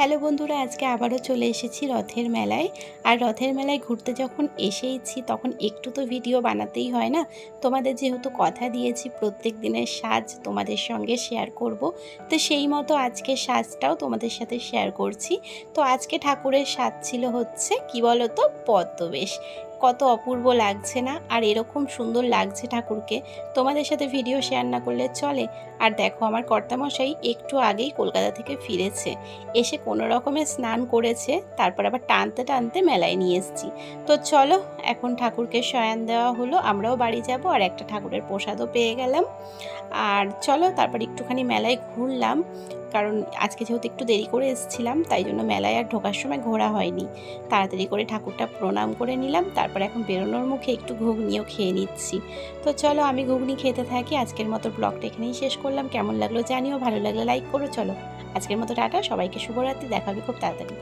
Hello বন্ধুরা, আজকে আবারও চলে এসেছি রথের মেলায়। আর রথের মেলায় ঘুরতে যখন এসেইছি, তখন একটু তো ভিডিও বানাতেই হয় না? তোমাদের যেহেতু কথা দিয়েছি, প্রত্যেক দিনের সাজ তোমাদের সঙ্গে শেয়ার করব। তো সেই মতো আজকে সাজটাও তোমাদের সাথে শেয়ার করছি। তো আজকে ঠাকুরের সাজ ছিল হচ্ছে, কি বলতো? পদ্মবেশ। কত অপূর্ব লাগছে না আর এরকম সুন্দর লাগছে ঠাকুরকে। তোমাদের সাথে ভিডিও শেয়ার না করলে চলে। আর দেখো আমার কর্তামশাই একটু আগেই কলকাতা থেকে ফিরেছে। এসে কোনো রকমে স্নান করেছে, তারপর আবার টানতে টানতে মেলায় নিয়ে এসেছি। তো চলো, এখন ঠাকুরকে শয়ান দেওয়া হলো, আমরাও বাড়ি যাব আর একটা ঠাকুরের প্রসাদও পেয়ে গেলাম। আর চলো, তারপর একটুখানি মেলায় ঘুরলাম। কারণ আজকে যেহেতু একটু দেরি করে এসেছিলাম, তাই জন্য মেলায় আর ঢোকার সময় ঘোরা হয়নি। তাড়াতাড়ি করে ঠাকুরটা প্রণাম করে নিলাম, তারপর এখন বেরোনোর মুখে একটু ঘুগনিও খেয়ে নিচ্ছি। তো চলো আমি ঘুগনি খেতে থাকি, আজকের মতো ব্লগটা এখানেই শেষ করলাম। কেমন লাগল জানিও, ভালো লাগলে লাইক করো, চলো। আজকের মতো টাটা, সবাইকে শুভরাত্রি, দেখাবি খুব তাড়াতাড়ি।